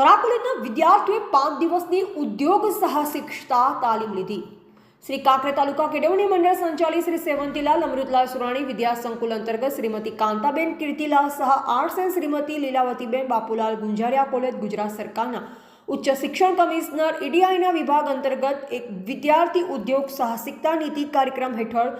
થરા કોલેજના વિદ્યાર્થીઓએ પાંચ દિવસની ઉદ્યોગ સાહસિકતા તાલીમ લીધી. શ્રી કાંકરે તાલુકા કેળવણી મંડળ સંચાલિત શ્રી સેવંતીલાલ અમૃતલાલ સુરાણી વિદ્યા સંકુલ અંતર્ગત શ્રીમતી કાંતાબેન કીર્તિલાલ સહ arts and Shrimati Lilavatiben Bapulal Gunjariya college Gujarat સરકારના ઉચ્ચ શિક્ષણ કમિશનર ઈડીઆઈના વિભાગ અંતર્ગત એક વિદ્યાર્થી ઉદ્યોગ સાહસિકતા નીતિ કાર્યક્રમ હેઠળ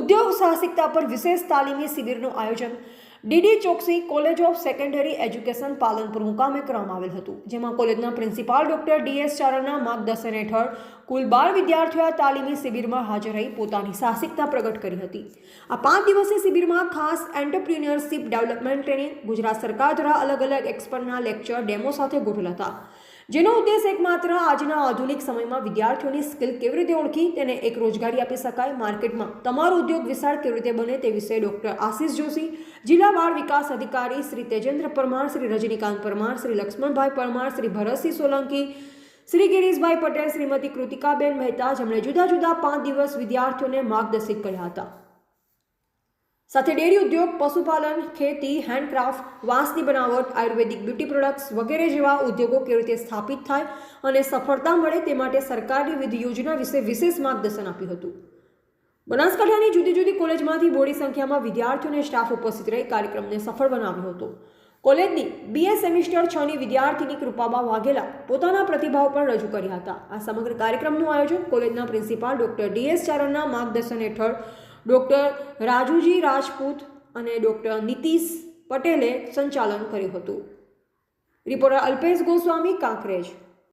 ઉદ્યોગ સાહસિકતા પર વિશેષ તાલીમી શિબિરનું આયોજન DD Choksi college of secondary education Palanpur મુકામે કરવામાં આવેલ હતું, જેમાં કોલેજના પ્રિન્સિપાલ ડોક્ટર ડીએસ ચારણના માર્ગદર્શન હેઠળ કુલ બાર વિદ્યાર્થીઓ આ તાલીમી શિબિરમાં હાજર રહી પોતાની સાહસિકતા પ્રગટ કરી હતી. આ પાંચ દિવસીય શિબિરમાં ખાસ એન્ટરપ્રિન્યોરશિપ ડેવલપમેન્ટ ટ્રેનિંગ ગુજરાત સરકાર દ્વારા અલગ અલગ એક્સપર્ટના લેક્ચર ડેમો સાથે ગોઠવેલ હતા. જેનો ઉદ્દેશ એકમાત્ર આજના આધુનિક સમયમાં વિદ્યાર્થીઓની સ્કિલ કેવી રીતે ઓળખી તેને એક રોજગારી આપી શકાય માર્કેટમાં. તમારો ઉદ્યોગ વિશાળ કેવી રીતે બને તે વિશે ડોક્ટર આશીષ જોશી, જિલ્લા બાળ વિકાસ અધિકારી શ્રી તેજેન્દ્ર પરમાર, શ્રી રજનીકાંત પરમાર, શ્રી લક્ષ્મણભાઈ પરમાર, શ્રી ભરતસિંહ સોલંકી, શ્રી ગિરીશભાઈ પટેલ, શ્રીમતી કૃતિકાબેન મહેતા જેમણે જુદા જુદા પાંચ દિવસ વિદ્યાર્થીઓને માર્ગદર્શિત કર્યા હતા. સાથે ડેરી ઉદ્યોગ, પશુપાલન, ખેતી હેન્ડક્રાફ્ટ વાંસની બનાવટ, આયુર્વેદિક બ્યુટી પ્રોડક્ટ્સ વગેરે જેવા ઉદ્યોગો કેવી રીતે સ્થાપિત થાય અને સફળતા મળે તે માટે સરકારની વિવિધ યોજના વિશે વિશેષ માર્ગદર્શન આપ્યું હતું. બનાસકાંઠાની જુદી જુદી કોલેજમાંથી બોડી સંખ્યામાં વિદ્યાર્થીઓ અને સ્ટાફ ઉપસ્થિત રહી કાર્યક્રમને સફળ બનાવ્યો હતો. કોલેજની બીએ સેમિસ્ટર છની વિદ્યાર્થીની કૃપાબા વાઘેલા પોતાના પ્રતિભાવ પણ રજૂ કર્યા હતા. આ સમગ્ર કાર્યક્રમનું આયોજન કોલેજના પ્રિન્સિપાલ ડોક્ટર ડીએસ ચારણના માર્ગદર્શન હેઠળ ડોક્ટર રાજુજી રાજપૂત અને ડૉક્ટર નીતિશ પટેલે સંચાલન કર્યું હતું. રિપોર્ટર અલ્પેશ ગોસ્વામી કાંકરેજ.